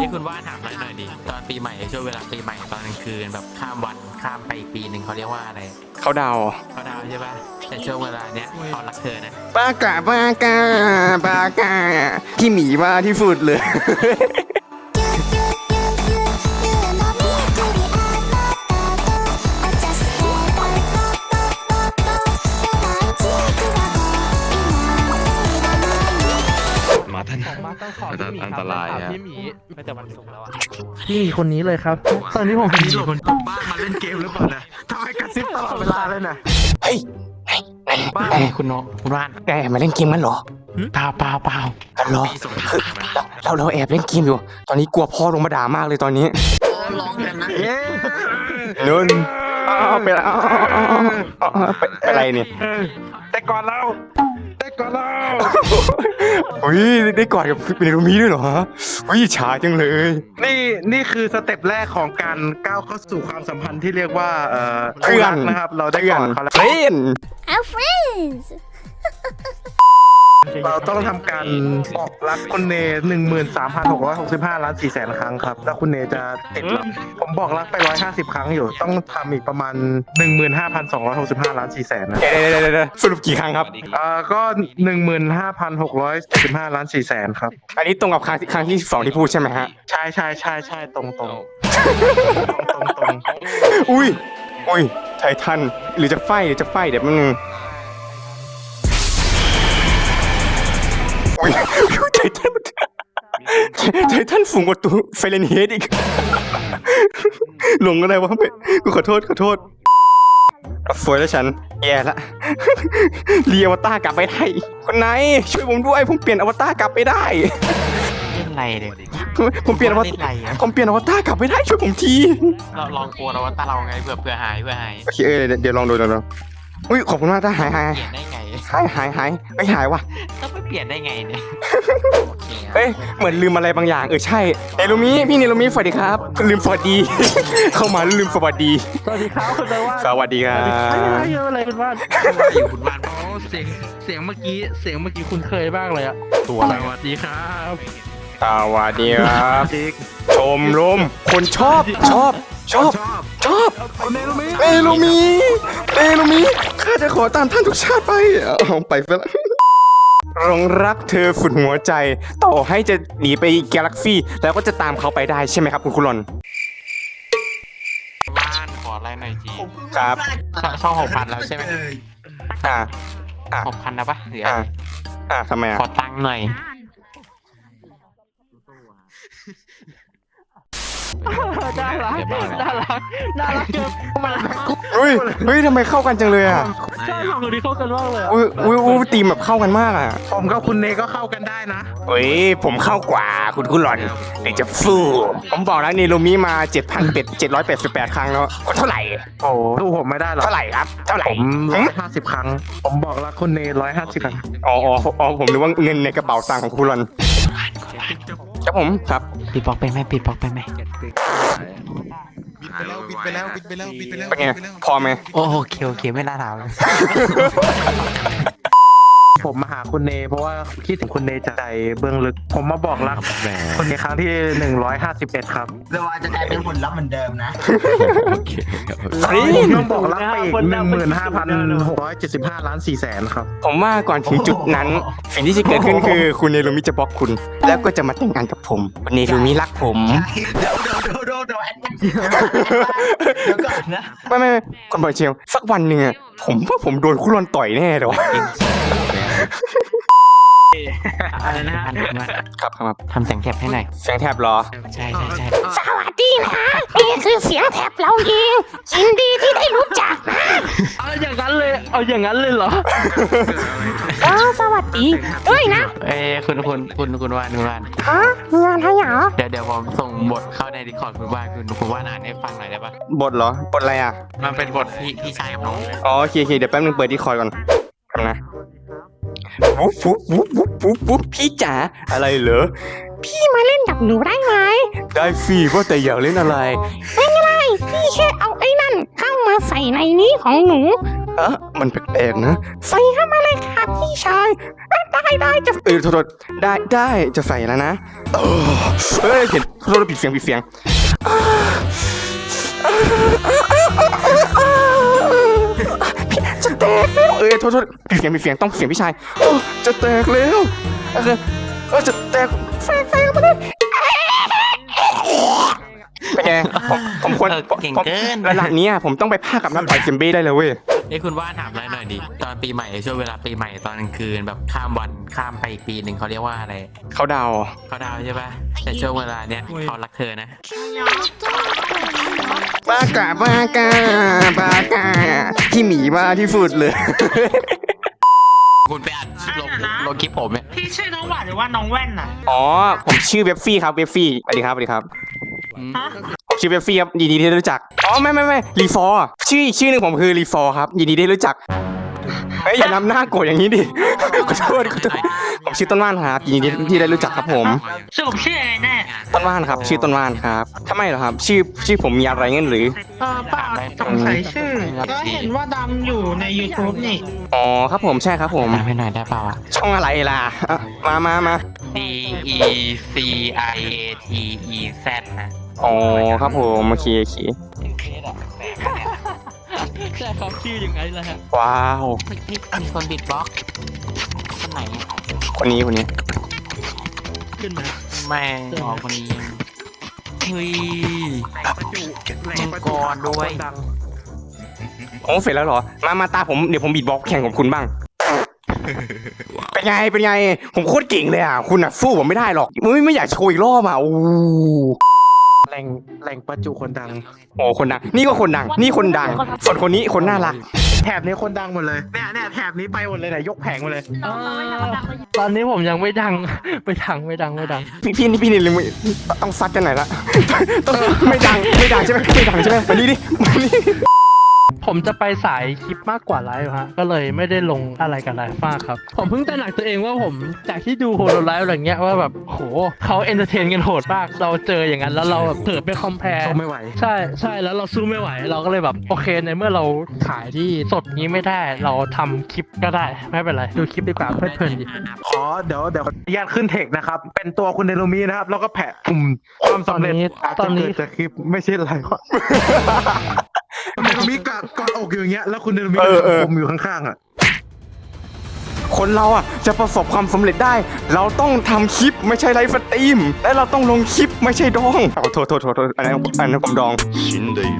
นี่คุณว่าถามหน่อยหน่อยดิตอนปีใหม่ช่วงเวลาปีใหม่ตอนกลางคืนแบบข้ามวันข้ามไปอีกปีหนึ่งเขาเรียกว่าอะไรเขาดาวเขาดาวน์ใช่ป่ะแต่ช่วงเวลาเนี้ยเขารักเธอนะปากาปากาปากาพี่หมีมาที่สุดเลย หมีไม่แต่วันศุกร์แล้วอะพี่หมีคนนี้เลยครับ ตอนที่ผมนี่คนบ้านมาเล่นเกมหรือเปล่านะทำไมกระซิบตลอดเวลาเลยนะเฮ้ยบ้านคุณโนคุณว่านแกมาเล่นเกมมันเหรอเปล่าเปล่าเปล่ากันเหรอมีส่งข่าวมาเราเราแอบเล่นเกมอยู่ ตอนนี้กลัวพ่อลงมาด่ามากเลยตอนนี้ร้องกันนะนุ่นเอาไปแล้วเอาเอาเอาไปไปอะไรเนี่ยแต่ก่อนเราแต่ ก่อนเราอุ้ยได้กอดกับเนรุมิด้วยเหรออุ้ยอิจฉาจังเลย นี่นี่คือสเต็ปแรกของการก้าวเข้าสู่ความสัมพันธ์ที่เรียกว่าเอ่อเพื่อน รักนะครับ เราได้ก่อนเขาแล้วเพื่อน Our friends. เราต้องทำการบอกรักคุณเนหนึ่งหมื่นสามพันหกร้อยหกสิบห้าล้านสี่แสนครั้งครับ แล้วคุณเนจะติดรับผมบอกรักไปร้อยห้าสิบครั้งอยู่ ต้องทำอีกประมาณหนึ่งหมื่นห้าพันสองร้อยหกสิบห้าล้านสี่แสนนะเดี๋ยวเดี๋ยวเดี๋ยวเดี๋ยวสรุปกี่ครั้งครับ เอ่อก็หนึ่งหมื่นห้าพันหกร้อยสิบห้าล้านสี่แสนครับ อันนี้ตรงกับครั้งที่ครั้งที่สองที่พูดใช่ไหมฮะ ใช่ใช่ใช่ใช่ตรงตรงตรงตรงอุ้ย อุ้ย ไททัน หรือจะไฟหรือจะไฟเดี๋ยวมันง ททันไททันฝูงกว่าตัวไฟเรนเฮดอีก หลงอะไรวะไม่กูขอโทษขอโทษสวยแล้วฉัน แย่ละเรียอวตารกลับไปได้ คนไหน ช่วยผมด้วย ผมเปลี่ยนอวตารกลับไปได้ เล่นอะไรเนี่ยผมเปลี่ยนอวตารผมเปลี่ยนอวตารกลับไปได้ช่วยผมทีเราลองกลัวเราว่าตาเราไงเผื่อเผื่อหายเผื่อหายโอเคเดี๋ยวเดี๋ยวลองดูเดี๋ยวลองอุ้ยขอบคุณมากถ้าหายหายเปลี่ยนได้ไง หายหายหายไม่หายว่ะต้องไปเปลี่ยนได้ไงเนี่ยโอเคครับเอ้ยเหมือนลืมอะไรบางอย่างเออใช่เนรุมิพี่เนรุมิสวัสดีครับ ลืมสวัสดี เข้ามาแล้วลืมสวัสดี สวัสดีครับคุณแปลว่าสวัสดีครับอะไรอะไรคุณว่านว่าอยู่คุณบ้านอ๋อเสียงเสียงเมื่อกี้เสียงเมื่อกี้คุณเคยบ้างเลยอะตัวอะไรสวัสดีครับสวัสดีครับชมรมคนชอบชอบชอบชอบเนรุมิเนรุมิเนรุมิ ข้าจะขอตามท่านทุกชาติไป เอาไปซะละรองรักเธอฝุ่นหัวใจ ต่อให้จะหนีไปกาแล็กซี่ แล้วก็จะตามเขาไปได้ใช่ไหมครับคุณคุรอน บ้านขออะไรหน่อยจีครับช่องช่องหกพันแล้วใช่ไหมอ่าหกพันแล้วปะเหลืออ่าอ่าทำไมอะขอตังค์หน่อย น่ารักน่ารักน่ารักเกินมาเฮ้ยเฮ้ยทำไมเข้ากันจังเลยอะใช่สองคนนี้เข้ากันมากเลยอะอุ้ยอุ้ยอุ้ยตีมแบบเข้ากันมากอะผมกับคุณเนก็เข้ากันได้นะเฮ้ยผมเข้ากว่าคุณคุณหลอนเดี๋ยวจะฟูผมบอกแล้วนี่โรมิมา7,000เป็ด788 ครั้งแล้วเท่าไหร่โอ้สู้ผมไม่ได้หรอกเท่าไหร่ครับเท่าไหร่ผมร้อยห้าสิบครั้ง ผมบอกรักคุณเนร้อยห้าสิบครั้งอ๋ออ๋ออ๋อผมนึกว่าเงินในกระเป๋าตังค์ของคุณหลอน ครับผมครับปิดบล็อกไปไหมปิดบล็อกไปไหมบินไปแล้วบินไปแล้วบินไปแล้วบินไปแล้วเป็นไงพอไหมโอเคโอเคไม่น่าถามเลย ผมมาหาคุณเน เพราะว่าคิดถึงคุณเนจากใจเบื้องลึก ผมมาบอกรักคุณเนครั้งที่หนึ่งร้อยห้าสิบเอ็ดครับเดี๋ยวว่าจะกลายเป็นผลลัพธ์เหมือนเดิมนะเฮ้ยผมต้องบอกรักไปอีกหนึ่งหมื่นห้าพันหกร้อยเจ็ดสิบห้าล้านสี่แสนครับ ผมว่าก่อนถึงจุดนั้น สิ่งที่จะเกิดขึ้นคือคุณเนรุมิจะบล็อกคุณ แล้วก็จะมาแต่งงานกับผมคุณเนรุมิรักผมเดี๋ยวเดี๋ยวเดี๋ยวเดี๋ยวเดี๋ยวเดี๋ยวก่อนนะไม่ไม่ไม่คนบอยเชลสักวันหนึ่งอะผมว่าผมโดนคุณรอนต่อยแน่เลยวะ อะไรนะอันนั้นมาครับครับทำแสงแคบให้หน่อยแสงแทบเหรอ ใช่ใช่ใช่สวัสดีนะนี่คือเสียงแถบเราเองยินดีที่ได้รู้จักนะเอาอย่างนั้นเลย เอาอย่างนั้นเลยเหรอเออสวัสดีด้วยนะเอ้ยคุณคุณคุณคุณวานคุณวานฮะมีอะไรเหรอเดี๋ยวเดี๋ยวผมส่งบทเข้าในดิคอร์ดคุณวานคุณคุณวานอ่านให้ฟังหน่อยได้ปะบทเหรอ บทอะไรอะ มันเป็นบทที่ที่ใช้กับน้องเลยอ๋อโอเคโอเคเดี๋ยวแป๊บนึงเปิดดีคอยก่อนทำนะ วุ๊บวุ๊บวุ๊บวุ๊บวุ๊บวุ๊บพี่จ๋าอะไรเหรอ พี่มาเล่นกับหนูได้ไหมได้ฟรีว่าแต่อยากเล่นอะไรไม่เป็นไรพี่แค่เอาไอ้นั่นเข้ามาใส่ในนี้ของหนูเออมันแปลกๆนะ ใส่เข้ามาเลยค่ะพี่ชายอะได้ได้จะเออโทษโทษได้ได้จะใส่แล้วนะเออเอ้ยเห็นโทษโทษปิดเสียงปิดเสียงจะแตกแล้ว เอ้ยโทษโทษปิดเสียงปิดเสียงต้องเสียงพี่ชายโอ้จะแตกแล้วเออเออจะแตกแฟนแฟนมาเลยเป็นไงผมผมควรเออเก่งผมเกิน ระดับเนี้ยผมต้องไปภาคกับนักต่อยเซมเบ้ได้เลยเว้ยเอ้คุณว่าถามอะไรหน่อยดิ ตอนปีใหม่ช่วงเวลาปีใหม่ตอนกลางคืนแบบข้ามวันข้ามไปอีกปีหนึ่งเขาเรียกว่าอะไรเขาเดา เขาดาวใช่ปะแต่ช่วงเวลาเนี้ยเขารักเธอนะ บ้ากะบ้ากะบ้ากะที่หมีบ้าที่สุดเลย คุณไปอัดคลิปลงลงคลิปผมเนี่ยพี่ชื่อน้องหวานหรือว่าน้องแว่นน่ะอ๋อ ผมชื่อเวฟฟี่ครับเวฟฟี่สวัสดีครับสวัสดีครับฮะผมชื่อเวฟฟี่ครับยินดีที่ได้รู้จักอ๋อไม่ไม่ไม่รีฟอร์ชื่ออีกชื่อหนึ่งผมคือรีฟอร์ครับยินดีที่ได้รู้จักเฮ้ยอย่านำหน้าโกรธอย่างนี้ดิขอโทษขอโทษผมชื่อต้นว่านครับยินดีที่ได้รู้จักครับผมสรุปชื่ออะไรแน่ ต้นว่านครับ ชื่อต้นว่านครับทำไมเหรอครับ ชื่อชื่อผมมีอะไรเงี้ยหรือเออเปล่าสงสัยชื่อ ก็เห็นว่าดังอยู่ใน YouTube นี่ อ๋อครับผมใช่ครับผมตามให้หน่อยได้เปล่าอะช่องอะไรล่ะอะมามามา D E C I A T E Z นะอ๋อครับผมโอเคโอเคใช่ครับชื่ออย่างไงแหละฮะว้าวนี่นี่มีคนบิดบล็อกคนไหนอะคนนี้คนนี้ขึ้นมา แม่งอ๋อคนนี้เฮ้ยมังกรด้วย โอ้เสร็จแล้วเหรอ มามาตาผมเดี๋ยวผมบีทบ็อกซ์แข่งกับคุณบ้าง เป็นไง เป็นไง ผมโคตรเก่งเลยอะ คุณอะสู้ผมไม่ได้หรอก ไม่ไม่อยากโชว์อีกรอบอะโอ้โห แหล่งแหล่งประจุคนดัง โอ้คนดัง นี่ก็คนดัง นี่คนดังส่วนคนนี้คนน่ารัก แถบนี้คนดังหมดเลยเนี่ยเนี่ยแถบนี้ไปหมดเลยไหนยกแผงหมดเลยเอ่อตอนนี้ผมยังไม่ดัง ไม่ดังไม่ดังไม่ดัง พี่พี่นี่พี่นี่เลยมึงต้องซัดกันหน่อยละ ต้องไม่ดังไม่ดังใช่ไหมไม่ดังใช่ไหมมานี่ดิมานี่ ผมจะไปสายคลิปมากกว่าไลฟ์ฮะก็เลยไม่ได้ลงอะไรกับไลฟ์มากครับ ผมเพิ่งตระหนักตัวเองว่าผมจากที่ดูโฮโลไลฟ์อะไรเงี้ยว่าแบบโหเขาเอนเตอร์เทนกันโหดมาก เราเจออย่างนั้นแล้วเราแบบเผลอไปคอมเพลสู้ไม่ไหว ใช่ใช่แล้วเราสู้ไม่ไหว เราก็เลยแบบโอเคในเมื่อเราขายที่สดนี้ไม่ได้ เราทำคลิปก็ได้ไม่เป็นไรดูคลิปดีกว่าเพลิดเพลินดี ขอเดี๋ยวเดี๋ยวขออนุญาตขึ้นเทคนะครับ เป็นตัวคุณเดโนมีนะครับ แล้วก็แผะปุ่มความสำเร็จอาจตอจะนนี้เกิดจากคลิปไม่ใช่ไร คุณเดโนมีกอดกอดอกอยู่อย่างเงี้ย แล้วคุณเดโนมี เออเออ ผมอยู่ข้างๆอ่ะ คนเราอ่ะจะประสบความสำเร็จได้ เราต้องทำคลิปไม่ใช่ไลฟ์สตรีม และเราต้องลงคลิปไม่ใช่ดองเอาโทษโทษโทษโทษอันนั้นอันนั้นผมดอง 死んでいる